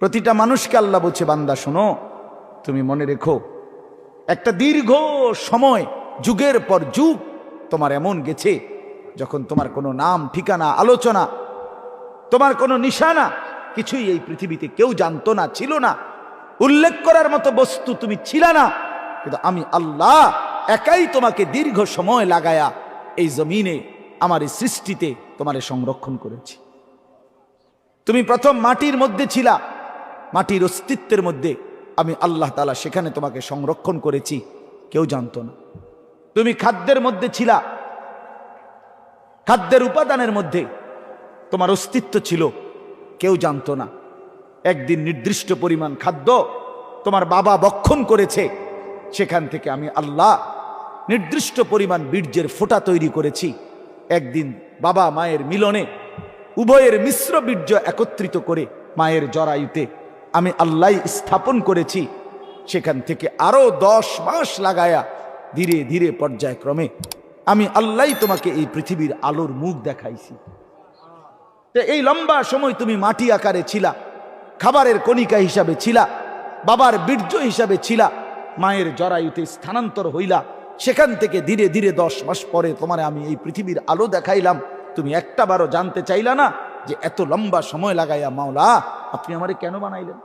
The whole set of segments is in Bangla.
প্রতিটা মানুষকে আল্লাহ বলছে, বান্দা, শোনো, তুমি মনে রেখো, একটা দীর্ঘ সময়, যুগের পর যুগ তোমার এমন গেছে, যখন তোমার কোনো নাম, ঠিকানা, আলোচনা, তোমার কোনো নিশানা, কিছুই এই পৃথিবীতে কেউ জানতো না, ছিল না। উল্লেখ করার মতো বস্তু তুমি ছিল না। কিন্তু আমি আল্লাহ একাই তোমাকে দীর্ঘ সময় লাগায়া এই জমিনে, আমার এই সৃষ্টিতে তোমারে সংরক্ষণ করেছি। তুমি প্রথম মাটির মধ্যে ছিলা মাটির অস্তিত্বের মধ্যে আমি আল্লাহ তালা সেখানে তোমাকে সংরক্ষণ করেছি। কেউ জানতো না। তুমি খাদ্যের মধ্যে ছিলা। খাদ্যের উপাদানের মধ্যে তোমার অস্তিত্ব ছিল। কেউ জানতো না। একদিন নির্দিষ্ট পরিমাণ খাদ্য তোমার বাবা বক্ষণ করেছে। সেখান থেকে আমি আল্লাহ নির্দিষ্ট পরিমাণ বীর্যের ফোঁটা তৈরি করেছি। একদিন বাবা মায়ের মিলনে উভয়ের মিশ্র বীর্য একত্রিত করে মায়ের জরায়ুতে আমি আল্লাহ স্থাপন করেছি, সেখান থেকে আরও দশ মাস লাগায়া ধীরে ধীরে পর্যায়ক্রমে আমি আল্লাহ তোমাকে এই পৃথিবীর আলোর মুখ দেখাইছি। তো এই লম্বা সময় তুমি মাটি আকারে ছিলা, খাবারের কণিকা হিসাবে ছিলা, বাবার বীর্য হিসাবে ছিলা, মায়ের জরায়ুতে স্থানান্তর হইলা, সেখান থেকে ধীরে ধীরে দশ মাস পরে তোমার আমি এই পৃথিবীর আলো দেখাইলাম। তুমি একটা জানতে চাইলা না যে এত লম্বা সময় লাগাইয়া মাওলা, আপনি আমারে কেন বানাইলেন?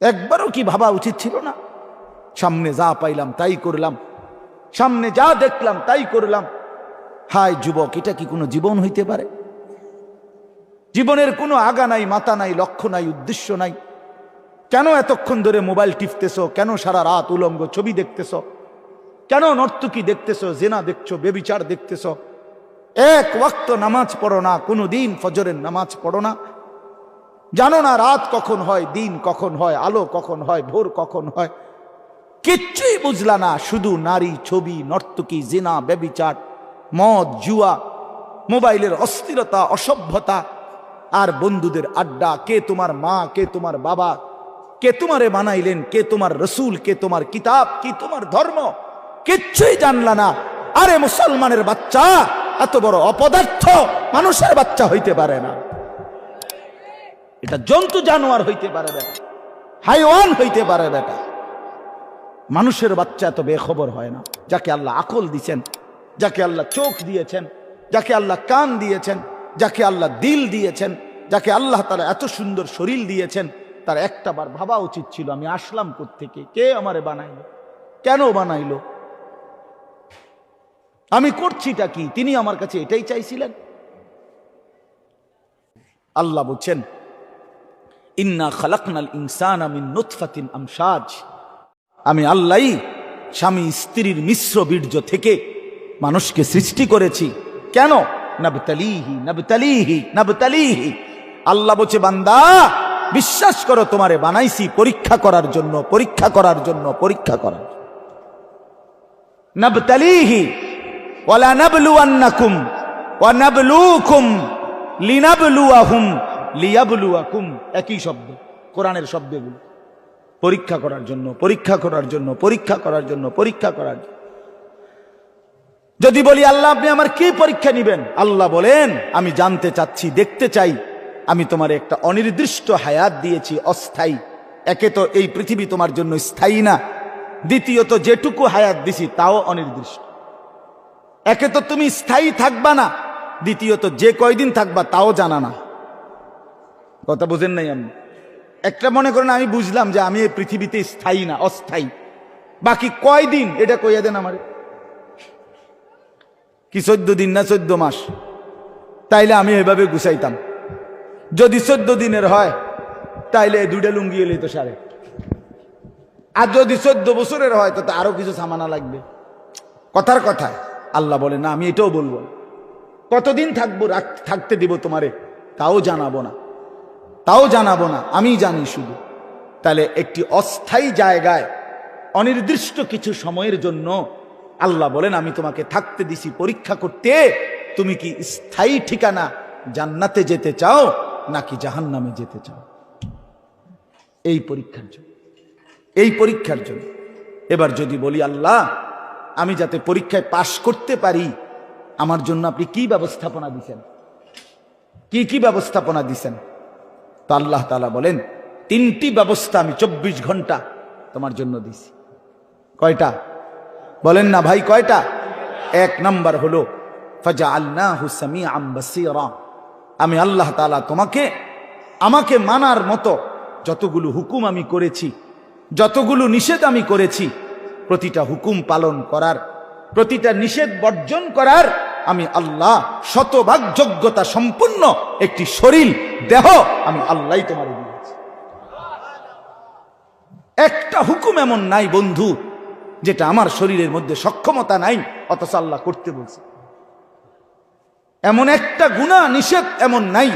একবারও কি ভাবা উচিত ছিল না? সামনে যা পাইলাম তাই করলাম, সামনে যা দেখলাম তাই করলাম। হায় যুবক, এটা কি কোনো জীবন হইতে পারে? জীবনের কোনো আগা নাই, মাথা নাই, লক্ষ্য নাই, উদ্দেশ্য নাই। কেন এতক্ষণ ধরে মোবাইল টিপতেছ? কেন সারা রাত উলঙ্গ ছবি দেখতেছ? কেন নর্তকী দেখতেছ? জেনা দেখছ? বেবিচার দেখতেছ? এক ওয়াক্ত নামাজ পড়ো না, কোনো দিন ফজরের নামাজ পড়ো না। জানো না রাত কখন হয়, দিন কখন হয়, আলো কখন হয়, ভোর কখন হয়। কিচ্ছুই বুঝলা না, শুধু নারী ছবি, নর্তকী, জেনা, ব্যবিচার, মদ, জুয়া, মোবাইলের অস্থিরতা, অসভ্যতা, আর বন্ধুদের আড্ডা, কে তোমার মা, কে তোমার বাবা, কে তোমারে বানাইলেন, কে তোমার রসুল, কে তোমার কিতাব, কি তোমার ধর্ম, কিচ্ছুই জানলা না। আরে মুসলমানের বাচ্চা এত বড় অপদার্থ মানুষের বাচ্চা হইতে পারে না। এটা জন্তু, জানোয়ার হইতে পারে বেটা। হাইওয়ান হইতে পারে বেটা। মানুষের বাচ্চা এত বেখবর হয় না। যাকে আল্লাহ আকল দিয়েছেন যাকে আল্লাহ চোখ দিয়েছেন, যাকে আল্লাহ কান দিয়েছেন, যাকে আল্লাহ দিল দিয়েছেন, যাকে আল্লাহ তারা এত সুন্দর শরীর দিয়েছেন, তার একটা বার ভাবা উচিত ছিল, আমি আসলাম থেকে কে আমারে বানাইলো? কেন বানাইলো? আমি করছিটা কি? তিনি আমার কাছে এটাই চাইছিলেন। আল্লাহ বলছেন, ইন্না খালাকনাল ইনসান আমিন নুতফাতিন আমসাজ। আমি আল্লাহ স্বামী স্ত্রীর মিশ্র বীর্য থেকে মানুষকে সৃষ্টি করেছি। কেন? নবতালিহি নবতালিহি নবতালিহি। আল্লাহ বলছে, বান্দা, বিশ্বাস করো, তোমারে বানাইছি পরীক্ষা করার জন্য, পরীক্ষা করার জন্য, পরীক্ষা করার নবতালিহি ওয়ালা নাবলুয়ান্নাকুম ওয়া নাবলুকুম লিনাবলুয়াহুম, লিয়াবলুয়াকুম। একই শব্দ, কোরআনের শব্দগুলো। পরীক্ষা করার জন্য, পরীক্ষা করার জন্য, পরীক্ষা করার জন্য, পরীক্ষা করার জন্য। যদি বলি, আল্লাহ, আপনি আমার কি পরীক্ষা নিবেন? আল্লাহ বলেন, আমি জানতে চাচ্ছি, দেখতে চাই। আমি তোমার একটা অনির্দিষ্ট হায়াত দিয়েছি, অস্থায়ী। একে তো এই পৃথিবী তোমার জন্য স্থায়ী না। দ্বিতীয়ত, যেটুকু হায়াত দিছি, তাও অনির্দিষ্ট। একে তো তুমি স্থায়ী থাকবা না, দ্বিতীয়ত যে কয়দিন থাকবা তাও জানা না। কথা বোঝেন নাই আমি একটা মনে করেন, আমি বুঝলাম যে আমি এই পৃথিবীতে স্থায়ী না, অস্থায়ী। বাকি কয়দিন, এটা কইয়া দেন আমার। কি চোদ্দ দিন না চোদ্দ মাস? তাইলে আমি এভাবে গুছাইতাম। যদি চোদ্দ দিনের হয়, তাইলে দুইটা লুঙ্গি এলে তো সারে। আর যদি চোদ্দ বছরের হয় তো আরও কিছু সামানা লাগবে। কথার কথায় আল্লাহ বলে, না, আমি এটাও বলব। কতদিন থাকব থাকতে দিব তোমারে? তাও জানাব না। তাও জানাব না, আমি জানি শুধু। তাহলে একটি অস্থায়ী জায়গায় অনির্দিষ্ট কিছু সময়ের জন্য আল্লাহ বলেন, আমি তোমাকে থাকতে দিছি পরীক্ষা করতে। তুমি কি স্থায়ী ঠিকানা জান্নাতে যেতে চাও, নাকি জাহান্নামে যেতে চাও? এই পরীক্ষার জন্য। এই পরীক্ষার জন্য। এবার যদি বলি, আল্লাহ আমি যাতে পরীক্ষায় পাশ করতে পারি, আমার জন্য আপনি কি ব্যবস্থাপনা দিছেন? কি কি ব্যবস্থাপনা দিছেন? তো আল্লাহ তালা বলেন, তিনটি ব্যবস্থা আমি চব্বিশ ঘণ্টা তোমার জন্য দিছি। কয়টা? বলেন না ভাই, কয়টা? এক নাম্বার হলো ফাজা আল্লাহ হুসামি আমি আল্লাহ তালা তোমাকে, আমাকে মানার মতো যতগুলো হুকুম আমি করেছি, যতগুলো নিষেধ আমি করেছি প্রতিটা হুকুম পালন করার, প্রতিটা নিষেধ বর্জন করার আমি আল্লাহ শতভাগ যোগ্যতা সম্পূর্ণ একটি শরীর, দেহ আমি আল্লাহ তোমার একটা হুকুম এমন নাই বন্ধু, যেটা আমার শরীরের মধ্যে সক্ষমতা নাই, অথচ আল্লাহ করতে বলছে। এমন একটা গুণা নিষেধ এমন নাই,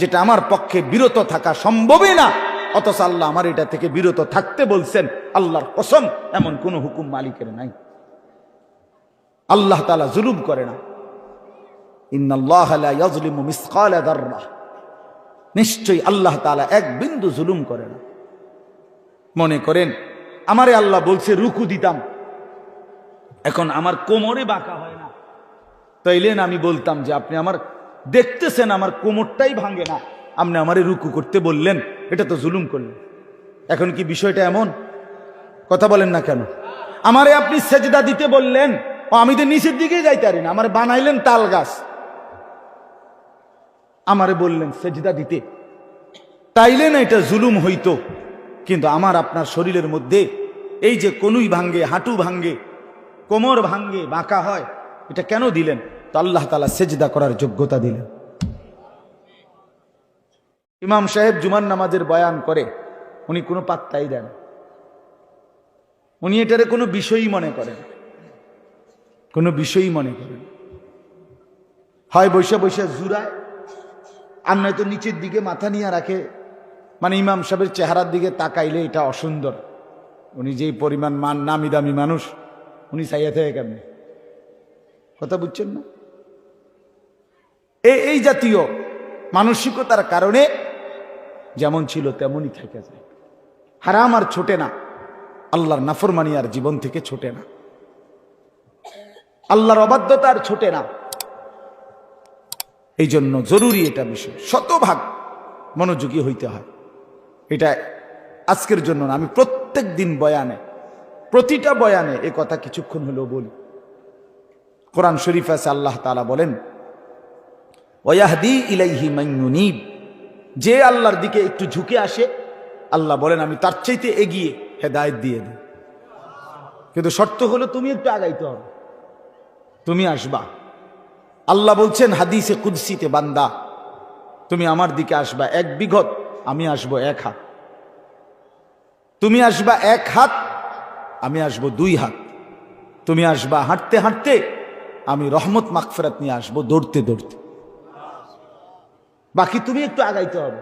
যেটা আমার পক্ষে বিরত থাকা সম্ভবই না। অথচ আল্লাহ আমার এটা থেকে বিরত থাকতে বলছেন, আল্লাহর কসম, এমন কোন হুকুম মালিকের নাই। আল্লাহ তালা জুলুম করে না। নিশ্চয়ই আল্লাহ তালা এক বিন্দু জুলুম করে না। মনে করেন, আমারে আল্লাহ বলছে, রুকু দিতাম। এখন আমার কোমরে বাঁকা হয় না। তাইলেন আমি বলতাম যে, আপনি আমার, দেখতেছেন আমার কোমরটাই ভাঙে না। আপনি আমারে রুকু করতে বললেন, এটা তো জুলুম করলেন। এখন কি বিষয়টা এমন? কথা বলেন না কেন? আমারে আপনি সেজদা দিতে বললেন, ও আমি তো নিচের দিকে যাইতে পারি না, আমার বানাইলেন তাল গাছ। আমারে বললেন সেজদা দিতে। তাইলে না এটা জুলুম হইতো, কিন্তু আমার আপনার শরীরের মধ্যে এই যে কনুই ভাঙ্গে, হাঁটু ভাঙ্গে, কোমর ভাঙ্গে, বাঁকা হয়, এটা কেন দিলেন? তো আল্লাহ তালা সেজদা করার যোগ্যতা দিলেন। ইমাম সাহেব জুমান নামাজের বয়ান করে, উনি কোনো পাত্তাই দেন উনি এটারে কোনো বিষয়ই মনে করেন কোনো বিষয়ই মনে করেন হয় বৈশা বৈশা জুরায় আর নয়তো নিচের দিকে মাথা নিয়ে রাখে মানে ইমাম সাহেবের চেহারার দিকে তাকাইলে এটা অসুন্দর। উনি যেই পরিমাণ মান নামি দামি মানুষ, উনি চাইয়া থেকে কেমনে? কথা বুঝছেন না? এই এই জাতীয় মানসিকতার কারণে যেমন ছিল তেমনই থেকে যায়। হারাম আর ছোটে না। আল্লাহর নাফরমানি আর জীবন থেকে ছোটে না। আল্লাহর অবাধ্যতা আর ছোটে না। এই জন্য জরুরি এটা বিষয়। শতভাগ মনোযোগী হইতে হয়। এটা আজকের জন্য না, আমি প্রত্যেক দিন বয়ানে, প্রতিটা বয়ানে এ কথা কিছুক্ষণ হলেও বলি। কোরআন শরীফ আছে, আল্লাহ তালা বলেন, ওয়াহদি ইলাইহি মাইনুনিব যে আল্লাহর দিকে একটু ঝুঁকে আসে, আল্লাহ বলেন, আমি তার চাইতে এগিয়ে হেদায়ত দিয়ে দিই কিন্তু শর্ত হলো, তুমি একটু আগাইতে হবে। তুমি আসবা। আল্লাহ বলছেন, হাদিসে কুদসিতে বান্দা, তুমি আমার দিকে আসবা। এক বিঘত, আমি আসব এক হাত। তুমি আসবা এক হাত, আমি আসব দুই হাত। তুমি আসবা হাঁটতে হাঁটতে, আমি রহমত মাকফেরাত নিয়ে আসব দৌড়তে দৌড়তে। বাকি তুমি একটু আগাইতে হবে।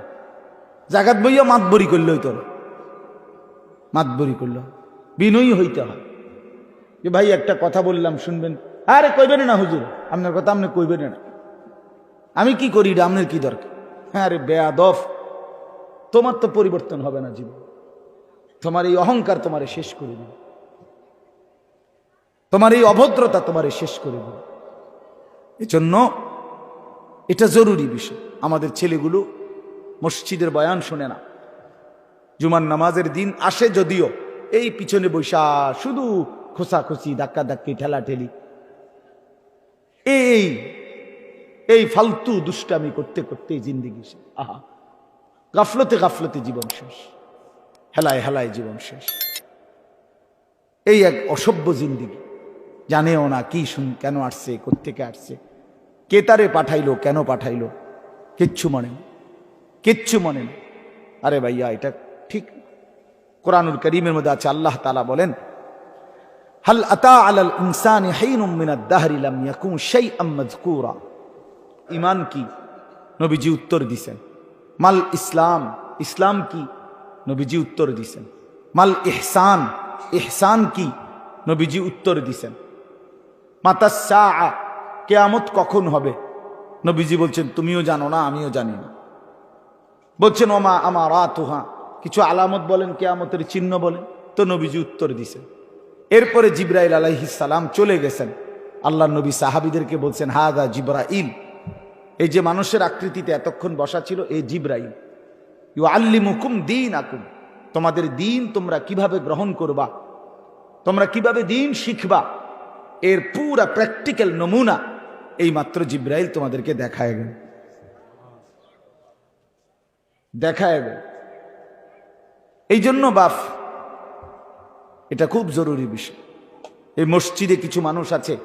জাগাত বইয়া মাতবরি করলে হইতে হবে মাতবরি করলে। বিনয়ী হইতে হয়। যে ভাই, একটা কথা বললাম, শুনবেন। আরে, কইবেন না হুজুর? আপনার কথা আপনি কইবেন না। আমি কি করি, এটা আপনার কি দরকার? হ্যাঁ আরে বেয়াদফ তোমার তো পরিবর্তন হবে না জীবন। তোমার এই অহংকার তোমারে শেষ করে দিবে। তোমার এই অভদ্রতা তোমারে শেষ করে দিবে। এজন্য এটা জরুরি বিষয়। আমাদের ছেলেগুলো মসজিদের বয়ান শোনে না। জুমার নামাজের দিন আসে যদিও এই পিছনে বৈশা শুধু খোসাখুসি ধাক্কা ধাক্কি ঠেলা ঠেলি এই এই ফালতু দুষ্টামি করতে করতে জিন্দিগি আহা, গাফলতে গাফলতে জীবন শেষ। হেলায় হেলায় জীবন শেষ। এই এক অসভ্য জিন্দিগি। জানেও না কি শুন, কেন আসছে, কোত্থেকে আসছে? কে তারে পাঠাইলো, কেন পাঠাইলো? কিচ্ছু মনে কিচ্ছু মনে আরে ভাইয়া, এটা ঠিক কোরআনুল করিমের মধ্যে আছে, আল্লাহ তালা বলেন, হাল আতা আলাল ইনসানি ইমান কি? নবীজি উত্তর দিছেন। মাল ইসলাম ইসলাম কি? নবীজি উত্তর দিছেন। মাল ইহসান ইহসান কি? নবীজি উত্তর দিছেন। মাতাসা কেয়ামত কখন হবে? নবীজি বলছেন, তুমিও জানো না, আমিও জানি না। বলছেন, ওমা আমার আতুহা কিছু আলামত বলেন, কেয়ামতের চিহ্ন বলেন, তো নবীজি উত্তর দিছেন। এরপরে জিব্রাইল আলাইহিসালাম চলে গেছেন। আল্লাহ নবী সাহাবিদেরকে বলছেন হাদা জিব্রাইল। এই যে মানুষের আকৃতিতে এতক্ষণ বসা ছিল, এই জিব্রাইল। ইউ আল্লিমুকুম দিন আকুম তোমাদের দিন তোমরা কীভাবে গ্রহণ করবা? তোমরা কীভাবে দিন শিখবা? এর পুরা প্র্যাকটিক্যাল নমুনা এই মাত্র জিব্রাইল তোমাদেরকে দেখায় গেল। দেখায় গেল। এই জন্য বাফ, এটা খুব জরুরি বিষয়। এই মসজিদে কিছু মানুষ আছে